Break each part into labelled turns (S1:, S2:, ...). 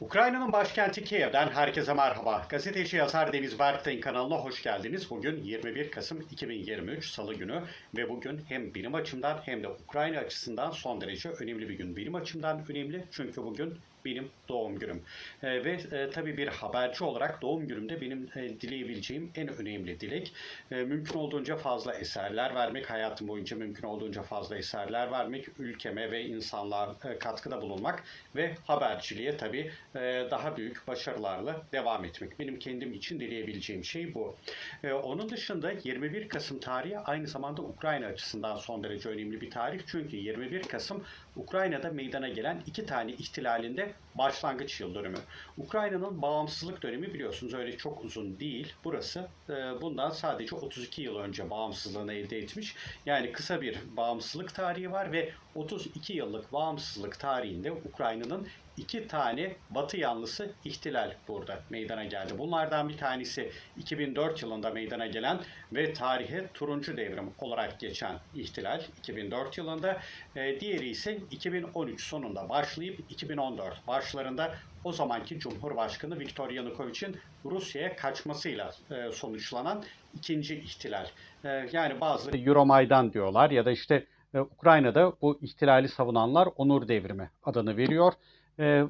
S1: Ukrayna'nın başkenti Kiev'den herkese merhaba. Gazeteci yazar Deniz Berk'ten kanalına hoş geldiniz. Bugün 21 Kasım 2023 Salı günü ve bugün hem benim açımdan hem de Ukrayna açısından son derece önemli bir gün. Benim açımdan önemli çünkü bugün benim doğum günüm. Ee, ve e, tabii bir haberci olarak doğum günümde benim e, dileyebileceğim en önemli dilek e, mümkün olduğunca fazla eserler vermek, hayatım boyunca mümkün olduğunca fazla eserler vermek, ülkeme ve insanlığa e, katkıda bulunmak ve haberciliğe tabii e, daha büyük başarılarla devam etmek. Benim kendim için dileyebileceğim şey bu. E, onun dışında 21 Kasım tarihi aynı zamanda Ukrayna açısından son derece önemli bir tarih. Çünkü 21 Kasım Ukrayna'da meydana gelen iki tane ihtilalinde başlangıç yıl dönümü. Ukrayna'nın bağımsızlık dönemi biliyorsunuz öyle çok uzun değil. Burası e, bundan sadece 32 yıl önce bağımsızlığını elde etmiş. Yani kısa bir bağımsızlık tarihi var ve 32 yıllık bağımsızlık tarihinde Ukrayna'nın iki tane Batı yanlısı ihtilal burada meydana geldi. Bunlardan bir tanesi 2004 yılında meydana gelen ve tarihe turuncu devrim olarak geçen ihtilal 2004 yılında. E, diğeri ise 2013 sonunda başlayıp 2014 başlarında o zamanki Cumhurbaşkanı Viktor Yanukovych'in Rusya'ya kaçmasıyla e, sonuçlanan ikinci ihtilal. E, yani bazı Euromaidan diyorlar ya da işte e, Ukrayna'da bu ihtilali savunanlar onur devrimi adını veriyor. E, e,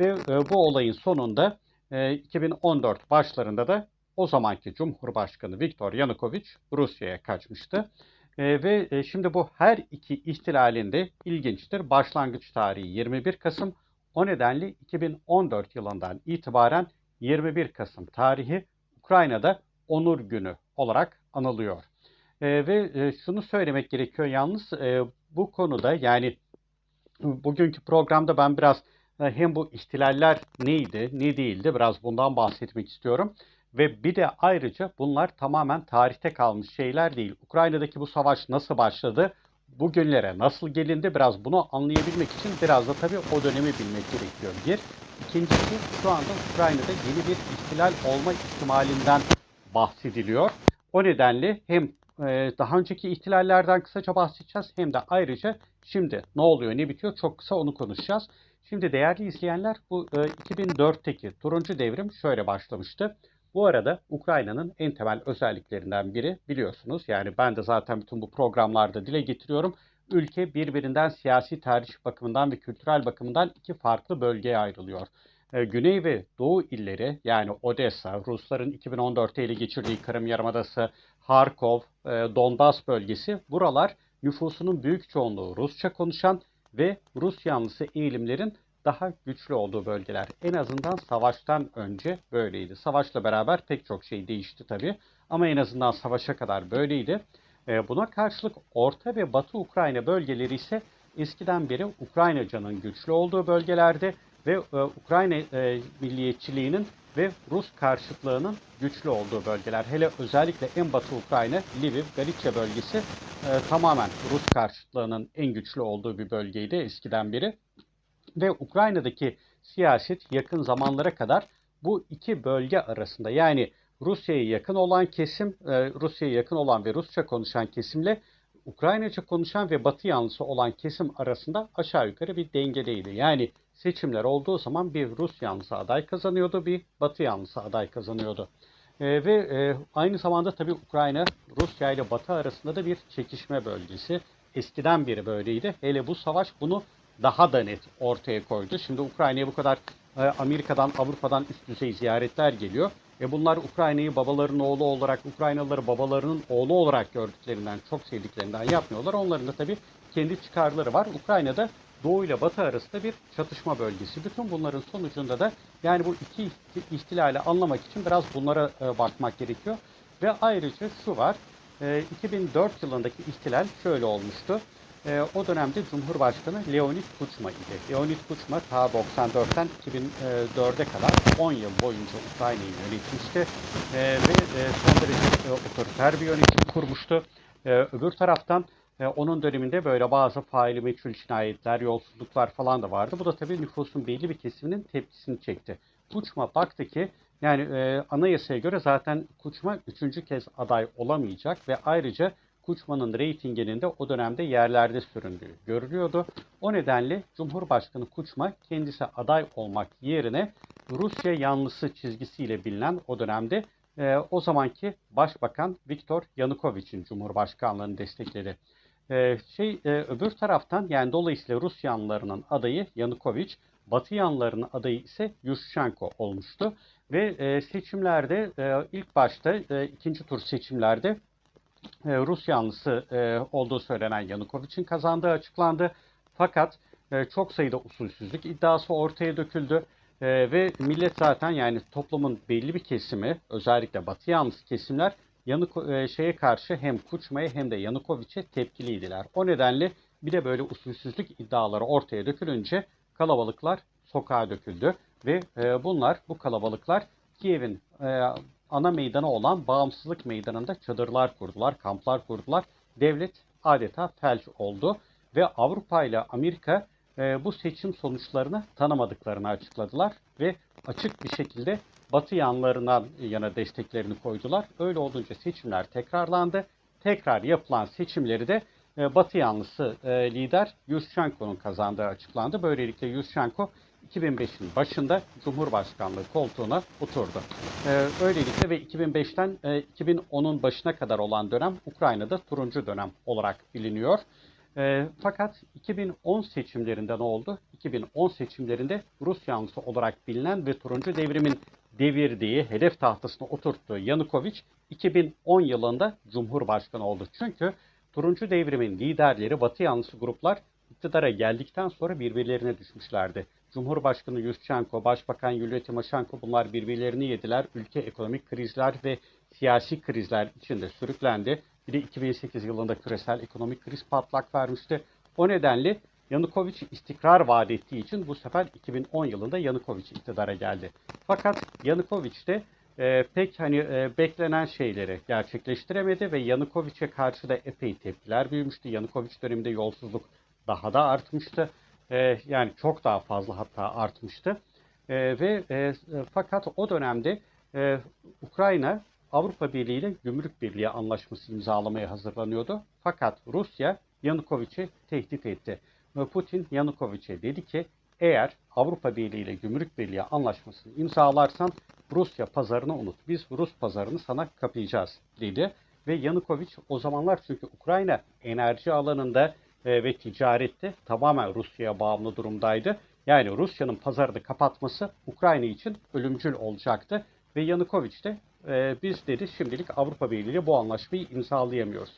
S1: ve e, bu olayın sonunda e, 2014 başlarında da o zamanki Cumhurbaşkanı Viktor Yanukovych Rusya'ya kaçmıştı. E, ve e, şimdi bu her iki ihtilalinde ilginçtir. Başlangıç tarihi 21 Kasım. O nedenle 2014 yılından itibaren 21 Kasım tarihi Ukrayna'da Onur Günü olarak anılıyor. E, ve e, şunu söylemek gerekiyor yalnız e, bu konuda yani bugünkü programda ben biraz e, hem bu ihtilaller neydi, ne değildi biraz bundan bahsetmek istiyorum. Ve bir de ayrıca bunlar tamamen tarihte kalmış şeyler değil. Ukrayna'daki bu savaş nasıl başladı, bugünlere nasıl gelindi biraz bunu anlayabilmek için biraz da tabii o dönemi bilmek gerekiyor. Bir. İkincisi şu anda Ukrayna'da yeni bir ihtilal olma ihtimalinden bahsediliyor. O nedenle hem e, daha önceki ihtilallerden kısaca bahsedeceğiz hem de ayrıca şimdi ne oluyor ne bitiyor çok kısa onu konuşacağız. Şimdi değerli izleyenler bu e, 2004'teki turuncu devrim şöyle başlamıştı. Bu arada Ukrayna'nın en temel özelliklerinden biri biliyorsunuz yani ben de zaten bütün bu programlarda dile getiriyorum. Ülke birbirinden siyasi tarih bakımından ve kültürel bakımından iki farklı bölgeye ayrılıyor. E, Güney ve Doğu illeri yani Odessa, Rusların 2014'te ele geçirdiği Kırım Yarımadası, Harkov, e, Donbas bölgesi buralar nüfusunun büyük çoğunluğu Rusça konuşan ve Rus yanlısı eğilimlerin daha güçlü olduğu bölgeler. En azından savaştan önce böyleydi. Savaşla beraber pek çok şey değişti tabii. Ama en azından savaşa kadar böyleydi. E, Buna karşılık Orta ve Batı Ukrayna bölgeleri ise eskiden beri Ukraynacanın güçlü olduğu bölgelerde ve e, Ukrayna e, milliyetçiliğinin ve Rus karşıtlığının güçlü olduğu bölgeler. Hele özellikle en batı Ukrayna, Lviv, Galicia bölgesi e, tamamen Rus karşıtlığının en güçlü olduğu bir bölgeydi eskiden beri. Ve Ukrayna'daki siyaset yakın zamanlara kadar bu iki bölge arasında yani Rusya'ya yakın olan kesim, e, Rusya'ya yakın olan ve Rusça konuşan kesimle Ukraynaca konuşan ve Batı yanlısı olan kesim arasında aşağı yukarı bir dengedeydi. Yani seçimler olduğu zaman bir Rus yanlısı aday kazanıyordu, bir Batı yanlısı aday kazanıyordu. E, ve e, aynı zamanda tabii Ukrayna, Rusya ile Batı arasında da bir çekişme bölgesi. Eskiden beri böyleydi. Hele bu savaş bunu daha da net ortaya koydu. Şimdi Ukrayna'ya bu kadar e, Amerika'dan, Avrupa'dan üst düzey ziyaretler geliyor. Ve bunlar Ukrayna'yı babaların oğlu olarak, Ukraynalıları babalarının oğlu olarak gördüklerinden, çok sevdiklerinden yapmıyorlar. Onların da tabii kendi çıkarları var. Ukrayna'da Doğu ile Batı arasında bir çatışma bölgesi. Bütün bunların sonucunda da yani bu iki ihtilali anlamak için biraz bunlara e, bakmak gerekiyor. Ve ayrıca şu var, e, 2004 yılındaki ihtilal şöyle olmuştu. E, o dönemde Cumhurbaşkanı Leonid Kuchma idi. Leonid Kuchma ta 94'ten 2004'e kadar 10 yıl boyunca Ukrayna'yı yönetmişti. E, ve e, son derece e, otoriter bir yönetim kurmuştu. E, öbür taraftan e, onun döneminde böyle bazı faili meçhul cinayetler, yolsuzluklar falan da vardı. Bu da tabii nüfusun belli bir kesiminin tepkisini çekti. Kuchma baktı ki yani e, anayasaya göre zaten Kuchma üçüncü kez aday olamayacak ve ayrıca Kuçma'nın reytinginin de o dönemde yerlerde süründüğü görülüyordu. O nedenle Cumhurbaşkanı Kuçma kendisi aday olmak yerine Rusya yanlısı çizgisiyle bilinen o dönemde e, o zamanki Başbakan Viktor Yanukovych'in Cumhurbaşkanlığını destekledi. E, şey e, öbür taraftan yani dolayısıyla Rus yanlılarının adayı Yanukovych, Batı yanlılarının adayı ise Yushchenko olmuştu. Ve e, seçimlerde e, ilk başta e, ikinci tur seçimlerde e, Rus yanlısı e, olduğu söylenen Yanukovych'in kazandığı açıklandı. Fakat e, çok sayıda usulsüzlük iddiası ortaya döküldü. E, ve millet zaten yani toplumun belli bir kesimi özellikle Batı yanlısı kesimler Yanuk e, şeye karşı hem Kuçma'ya hem de Yanukovych'e tepkiliydiler. O nedenle bir de böyle usulsüzlük iddiaları ortaya dökülünce kalabalıklar sokağa döküldü ve e, bunlar bu kalabalıklar Kiev'in e, ana meydanı olan Bağımsızlık Meydanı'nda çadırlar kurdular, kamplar kurdular. Devlet adeta felç oldu ve Avrupa ile Amerika e, bu seçim sonuçlarını tanımadıklarını açıkladılar ve açık bir şekilde Batı yanlarından yana desteklerini koydular. Öyle olunca seçimler tekrarlandı. Tekrar yapılan seçimleri de e, Batı yanlısı e, lider Yushchenko'nun kazandığı açıklandı. Böylelikle Yushchenko 2005'in başında Cumhurbaşkanlığı koltuğuna oturdu. E, öylelikle ve 2005'ten e, 2010'un başına kadar olan dönem Ukrayna'da turuncu dönem olarak biliniyor. E, fakat 2010 seçimlerinde ne oldu? 2010 seçimlerinde Rus yanlısı olarak bilinen ve turuncu devrimin devirdiği, hedef tahtasına oturttuğu Yanukovych 2010 yılında Cumhurbaşkanı oldu. Çünkü turuncu devrimin liderleri Batı yanlısı gruplar iktidara geldikten sonra birbirlerine düşmüşlerdi. Cumhurbaşkanı Yushchenko, Başbakan Yulia Tymoshenko bunlar birbirlerini yediler. Ülke ekonomik krizler ve siyasi krizler içinde sürüklendi. Bir de 2008 yılında küresel ekonomik kriz patlak vermişti. O nedenle Yanukovych istikrar vaat ettiği için bu sefer 2010 yılında Yanukovych iktidara geldi. Fakat Yanukovych de e, pek hani e, beklenen şeyleri gerçekleştiremedi ve Yanukovych'e karşı da epey tepkiler büyümüştü. Yanukovych döneminde yolsuzluk daha da artmıştı. E, yani çok daha fazla hatta artmıştı. E, ve e, fakat o dönemde e, Ukrayna Avrupa Birliği ile Gümrük Birliği anlaşması imzalamaya hazırlanıyordu. Fakat Rusya Yanukovych'i tehdit etti. Ve Putin Yanukovych'e dedi ki eğer Avrupa Birliği ile Gümrük Birliği anlaşmasını imzalarsan Rusya pazarını unut. Biz Rus pazarını sana kapayacağız dedi. Ve Yanukovych o zamanlar çünkü Ukrayna enerji alanında e, ve ticarette tamamen Rusya'ya bağımlı durumdaydı. Yani Rusya'nın pazarını kapatması Ukrayna için ölümcül olacaktı. Ve Yanukovych de e, biz dedi şimdilik Avrupa Birliği ile bu anlaşmayı imzalayamıyoruz.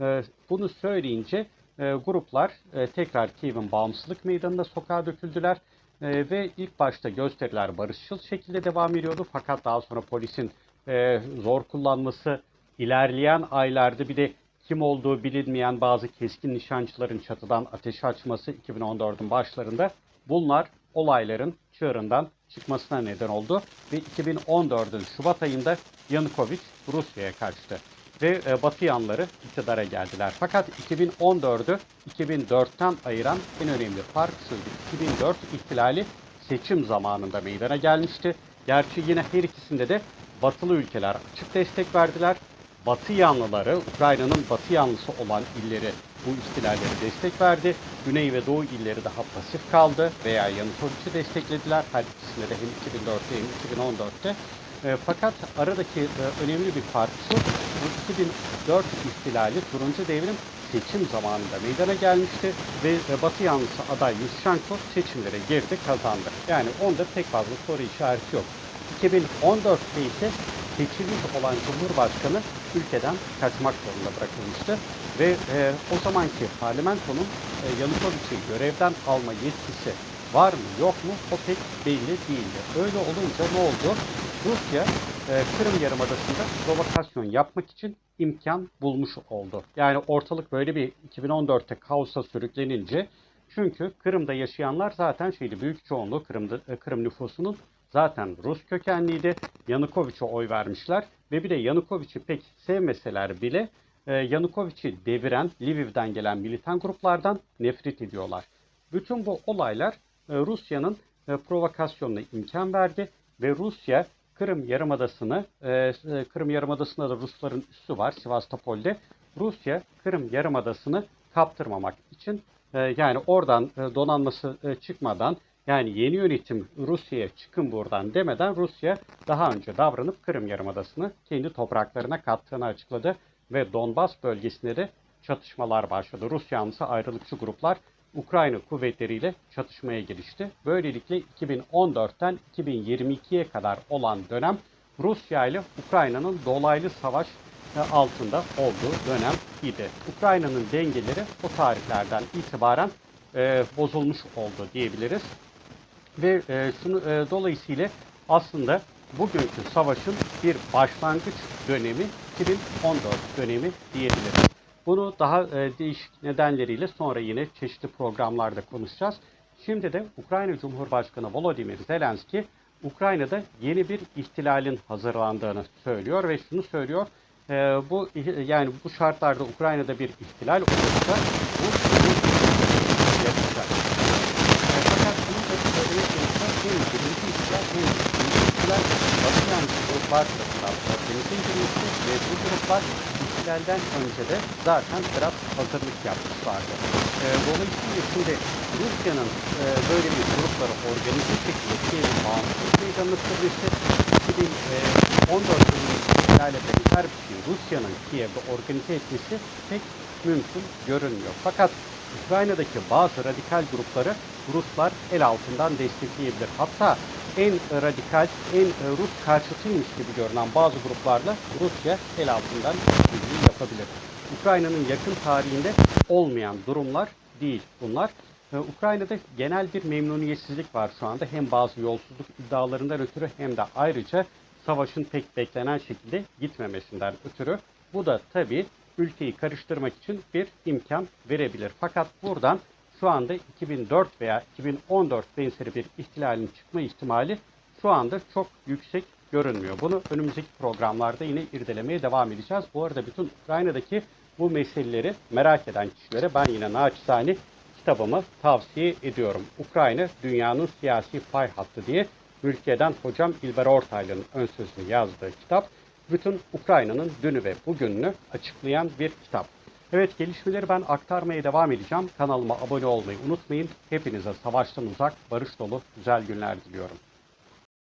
S1: E, bunu söyleyince e, gruplar e, tekrar Kiev'in bağımsızlık meydanına sokağa döküldüler. E, ve ilk başta gösteriler barışçıl şekilde devam ediyordu. Fakat daha sonra polisin e, zor kullanması, ilerleyen aylarda bir de kim olduğu bilinmeyen bazı keskin nişancıların çatıdan ateş açması 2014'ün başlarında bunlar olayların çığırından çıkmasına neden oldu ve 2014'ün Şubat ayında Yanukovych Rusya'ya kaçtı ve e, Batı yanları iktidara geldiler. Fakat 2014'ü 2004'ten ayıran en önemli fark şuydu. 2004 ihtilali seçim zamanında meydana gelmişti. Gerçi yine her ikisinde de batılı ülkeler açık destek verdiler. Batı yanlıları, Ukrayna'nın batı yanlısı olan illeri bu ihtilallere destek verdi. Güney ve Doğu illeri daha pasif kaldı veya Yanukovych'i desteklediler. Her ikisinde de hem 2004'te hem 2014'te. E, fakat aradaki e, önemli bir fark şu, bu 2004 ihtilali turuncu devrim seçim zamanında meydana gelmişti ve e, Batı yanlısı aday Yushchenko seçimlere girdi kazandı. Yani onda pek fazla soru işareti yok. 2014'te ise seçilmiş olan Cumhurbaşkanı ülkeden kaçmak zorunda bırakılmıştı ve e, o zamanki parlamentonun e, Yanukovych'i görevden alma yetkisi var mı yok mu o pek belli değildi. Öyle olunca ne oldu? Rusya e, Kırım Yarımadası'nda provokasyon yapmak için imkan bulmuş oldu. Yani ortalık böyle bir 2014'te kaosa sürüklenince çünkü Kırım'da yaşayanlar zaten şeydi büyük çoğunluğu Kırım'da, e, Kırım nüfusunun zaten Rus kökenliydi. Yanukovych'e oy vermişler ve bir de Yanukovych'i pek sevmeseler bile e, Yanukovych'i deviren Lviv'den gelen militan gruplardan nefret ediyorlar. Bütün bu olaylar e, Rusya'nın e, provokasyonuna imkan verdi ve Rusya Kırım Yarımadası'nı, e, Kırım Yarımadası'nda da Rusların üssü var Sivastopol'de. Rusya Kırım Yarımadası'nı kaptırmamak için e, yani oradan e, donanması e, çıkmadan yani yeni yönetim Rusya'ya çıkın buradan demeden Rusya daha önce davranıp Kırım Yarımadası'nı kendi topraklarına kattığını açıkladı ve Donbas bölgesinde de çatışmalar başladı. Rus yanlısı ayrılıkçı gruplar Ukrayna kuvvetleriyle çatışmaya girişti. Böylelikle 2014'ten 2022'ye kadar olan dönem Rusya ile Ukrayna'nın dolaylı savaş e, altında olduğu dönem idi. Ukrayna'nın dengeleri o tarihlerden itibaren e, bozulmuş oldu diyebiliriz. Ve e, şunu e, dolayısıyla aslında bugünkü savaşın bir başlangıç dönemi 2014 dönemi diyebiliriz. Bunu daha e, değişik nedenleriyle sonra yine çeşitli programlarda konuşacağız. Şimdi de Ukrayna Cumhurbaşkanı Volodymyr Zelenski Ukrayna'da yeni bir ihtilalin hazırlandığını söylüyor ve şunu söylüyor. e, bu yani bu şartlarda Ukrayna'da bir ihtilal olursa bu yapacak. E, fakat bunun da söylemek gerekirse hem birinci ihtilal hem ikinci ihtilal Batı yanlısı gruplar tarafından organize edilmişti ve bu gruplar ihtilalden önce de zaten biraz hazırlık yapmışlardı. E, dolayısıyla şimdi Rusya'nın e, böyle bir grupları organize şekilde Kiev'in bağımsızlık meydanını kurması 2014 yılının ihlale benzer bir şey Rusya'nın Kiev'de organize etmesi pek mümkün görünmüyor. Fakat Ukrayna'daki bazı radikal grupları Ruslar el altından destekleyebilir. Hatta en radikal, en Rus karşıtıymış gibi görünen bazı gruplarla Rusya el altından işbirliği yapabilir. Ukrayna'nın yakın tarihinde olmayan durumlar değil bunlar. Ee, Ukrayna'da genel bir memnuniyetsizlik var şu anda. Hem bazı yolsuzluk iddialarından ötürü hem de ayrıca savaşın pek beklenen şekilde gitmemesinden ötürü. Bu da tabii ülkeyi karıştırmak için bir imkan verebilir. Fakat buradan şu anda 2004 veya 2014 benzeri bir ihtilalin çıkma ihtimali şu anda çok yüksek görünmüyor. Bunu önümüzdeki programlarda yine irdelemeye devam edeceğiz. Bu arada bütün Ukrayna'daki bu meseleleri merak eden kişilere ben yine naçizane kitabımı tavsiye ediyorum. Ukrayna Dünyanın Siyasi Pay Hattı diye ülkeden hocam İlber Ortaylı'nın ön sözünü yazdığı kitap. Bütün Ukrayna'nın dünü ve bugününü açıklayan bir kitap. Evet gelişmeleri ben aktarmaya devam edeceğim. Kanalıma abone olmayı unutmayın. Hepinize savaştan uzak, barış dolu güzel günler diliyorum.